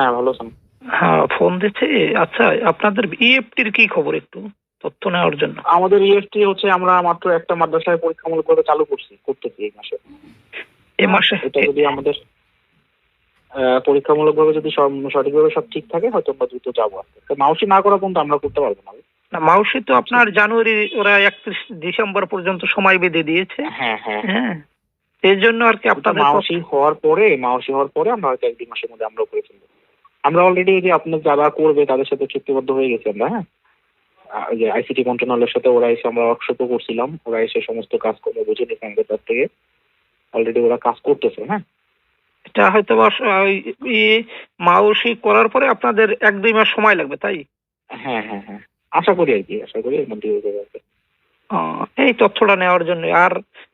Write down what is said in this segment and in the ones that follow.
হ্যাঁ ভালো আছেন। হ্যাঁ ফোন দিচ্ছে। আচ্ছা আপনাদের ইএফটির কি খবর একটু? তথ্য নেওয়ার জন্য। আমাদের ইএফটি হচ্ছে আমরা মাত্র একটা মাদ্রাসায় পরীক্ষামূলকভাবে চালু করছি করতেছি এই মাসে। এ মাসে? এটা যদি আমাদের পরীক্ষামূলকভাবে যদি সব সঠিকভাবে সব ঠিক থাকে হয়তো আমরা দ্রুত যাব তো মাউসি না করা পর্যন্ত আমরা করতে পারব না। না মাউসি তো আপনার জানুয়ারি ওরা একত্রিশ ডিসেম্বর পর্যন্ত সময় বেঁধে দিয়েছে। হ্যাঁ হ্যাঁ। হ্যাঁ এই জন্য আর কি আপনাদের মাউসি হওয়ার পরে মাউসি হওয়ার পরে আমরা হয়তো এক দুই মাসের মধ্যে আমরাও করে ফেলব। আমরা অলরেডি যে আপনার যারা করবে তাদের সাথে চুক্তিবদ্ধ হয়ে গেছি আমরা হ্যাঁ? যে আইসিটি কন্ট্রোলের সাথে ওরা এসে আমরা ওয়ার্কশপও করছিলাম। ওরা এসে সমস্ত কাজ করে বুঝে নিয়েছে আমাদের কাছ থেকে। অলরেডি ওরা কাজ করতেছে হ্যাঁ? এটা হয়তো মাউসি করার পরে আপনাদের এক দুই মাস সময় লাগবে তাই? হ্যাঁ হ্যাঁ হ্যাঁ। আশা করি আর কি আশা করি এর মধ্যে হয়ে যাবে। এই তথ্যটা নেওয়ার জন্য। আর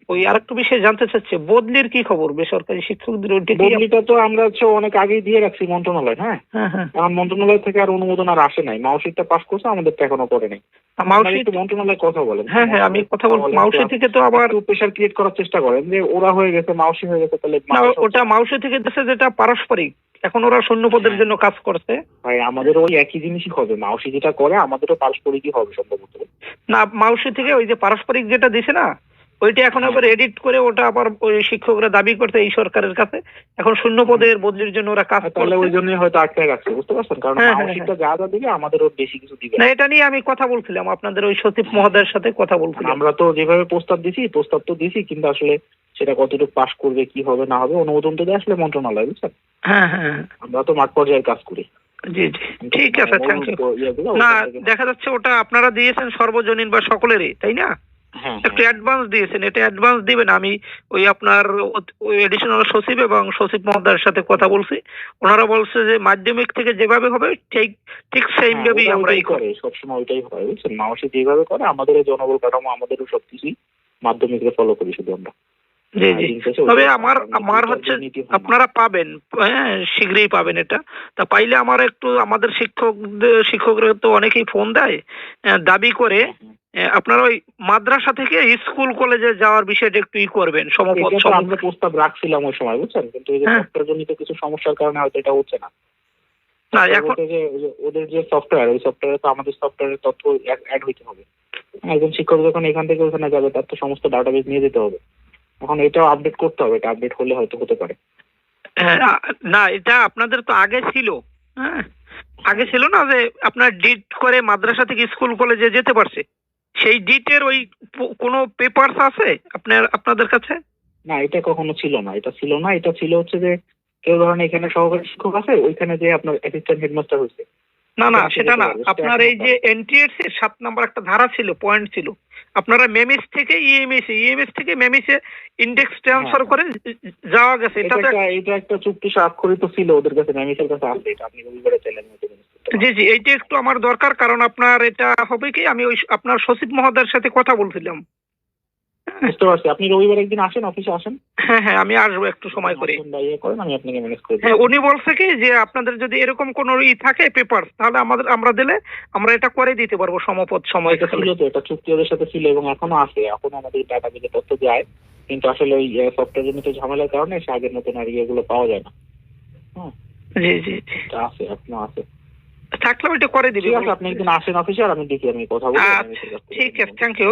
ওই আরেকটু বিষয়ে জানতে চাচ্ছে বদলির কি খবর? বেসরকারি শিক্ষকদের ওইটা বদলিটা তো আমরা হচ্ছে অনেক আগেই দিয়ে রাখছি মন্ত্রণালয় হ্যাঁ? হ্যাঁ হ্যাঁ। মন্ত্রণালয় থেকে আর অনুমোদন আর আসে নাই। মাউসিটা পাস করছে আমাদের তো এখনও করে নাই। মাউসি একটু মন্ত্রণালয় কথা বলেন। হ্যাঁ হ্যাঁ আমি কথা বলব মাউসি থেকে তো আবার প্রেশার ক্রিয়েট করার চেষ্টা করেন যে ওরা হয়ে গেছে মাউসি হয়ে গেছে তাহলে ওটা মাউসি থেকে দেশে যেটা পারস্পরিক। এখন ওরা শূন্য পদের হ্যাঁ। জন্য কাজ করছে। ভাই আমাদের ওই একই জিনিসই হবে। মাউসি যেটা করে আমাদেরও পারস্পরিকই হবে সম্ভবত। না মাউসি থেকে ওই যে পারস্পরিক যেটা দিছে না ওইটা এখন হ্যাঁ। আবার এডিট করে ওটা আবার ওই শিক্ষকরা দাবি করতে এই সরকারের কাছে। এখন শূন্য পদের বদলির জন্য ওরা কাজ আর তাহলে ওই জন্যই হয়তো আটকে রাখছে বুঝতে পারছেন? কারণ হ্যাঁ, হ্যাঁ, যা যা দিবে আমাদেরও বেশি কিছু দিবে। না না। এটা নিয়ে আমি কথা বলছিলাম আপনাদের ওই সচিব মহোদয়ের সাথে কথা বলছিলাম। আমরা তো যেভাবে প্রস্তাব দিছি প্রস্তাব তো দিছি কিন্তু আসলে সেটা কতটুকু পাস করবে কি হবে না হবে অনুমোদন তো দেয় আসলে মন্ত্রণালয় বুঝছেন? হ্যাঁ হ্যাঁ। আমরা তো মাঠ পর্যায়ের কাজ করি। জি জি। ঠিক আছে থ্যাংক ইউ না দেখা যাচ্ছে ওটা আপনারা দিয়েছেন সর্বজনীন বা সকলেরই তাই না? হ্যাঁ একটু অ্যাডভান্স দিয়েছেন এটা অ্যাডভান্স দিবেন। আমি ওই আপনার ওই এডিশনাল সচিব এবং সচিব মহোদয়ের সাথে কথা বলছি। ওনারা বলছে যে মাধ্যমিক থেকে যেভাবে হবে ঠিক ঠিক সেইম হ্যাঁ, ভাবেই আমরা এই করে সবসময় ওইটাই হয় বুঝছেন? মাউসি যেভাবে করে আমাদের জনবল কাঠামো আমাদেরও সবকিছুই মাধ্যমিকে ফলো করি শুধু আমরা। জি জি। তবে আমার আমার হচ্ছে হয়। আপনারা পাবেন হ্যাঁ শীঘ্রই পাবেন এটা। তা পাইলে আমার একটু আমাদের শিক্ষক শিক্ষকরা তো অনেকেই ফোন দেয় দাবি করে। আপনারা ওই মাদ্রাসা থেকে স্কুল কলেজে যাওয়ার বিষয়টা একটু ই করবেন সমপদ আমরা প্রস্তাব রাখছিলাম ওই সময় বুঝছেন? কিন্তু এই যে হ্যাঁ। সফটওয়্যার জনিত কিছু সমস্যার কারণে হয়তো এটা হচ্ছে না। না এখন ওদের যে সফটওয়্যার ওই সফটওয়্যারে তো আমাদের সফটওয়্যারের তথ্য অ্যাড হইতে হবে। একজন শিক্ষক যখন এখান থেকে ওখানে যাবে তার তো সমস্ত ডাটাবেস নিয়ে যেতে হবে। এখন এটাও আপডেট করতে হবে এটা আপডেট হলে হয়তো হতে পারে। না এটা আপনাদের তো আগে ছিল হ্যাঁ? আগে ছিল না যে আপনার ডিট করে মাদ্রাসা থেকে স্কুল কলেজে যেতে পারছে। সেই ডিটের ওই কোনো পেপারস আছে আপনার আপনাদের কাছে? না এটা কখনো ছিল না এটা ছিল না এটা ছিল হচ্ছে যে কেউ ধরেন এখানে সহকারী শিক্ষক আছে ওইখানে যে আপনার অ্যাসিস্ট্যান্ট হেডমাস্টার হয়েছে। না না সেটা না আপনার এই যে এনটিএস এর সাত নাম্বার একটা ধারা ছিল পয়েন্ট ছিল। আপনারা মেমিস থেকে ইএমএস ইএমএস থেকে মেমিসে ইন্ডেক্স ট্রান্সফার করে যাওয়া গেছে। এটা এটা একটা এটা একটা চুক্তি স্বাক্ষরিত ছিল ওদের কাছে মেমিসের কাছে আছে এটা আপনি রবিবারে চাইলেন। জি জি এইটা একটু আমার দরকার কারণ আপনার এটা হবে কি আমি ওই আপনার সচিব মহোদয়ের সাথে কথা বলছিলাম। বুঝতে পারছি। আপনি রবিবার একদিন আসেন অফিসে আসেন। হ্যাঁ হ্যাঁ আমি আসব একটু সময় করে। ইয়ে করেন আমি আপনাকে ম্যানেজ করে হ্যাঁ উনি বলছে কি যে আপনাদের যদি এরকম কোনো ই থাকে পেপার তাহলে আমাদের আমরা দিলে আমরা এটা করে দিতে পারব সমপদ সময় ছিল তো এটা চুক্তি ওদের সাথে ছিল এবং এখনও আছে। এখনও আমাদের ডাটা বেজে তথ্য যায় কিন্তু আসলে ওই সফটওয়্যার জনিত ঝামেলার কারণে সে আগের মতন আর এগুলো পাওয়া যায় না। হ্যাঁ জি জি জি। আছে এখনও আছে। থাকলে ওইটা করে দিবি। আপনি একদিন আসেন অফিসে আর আমি দেখি আমি কথা বলি আচ্ছা, থেকে। ঠিক আছে থ্যাংক ইউ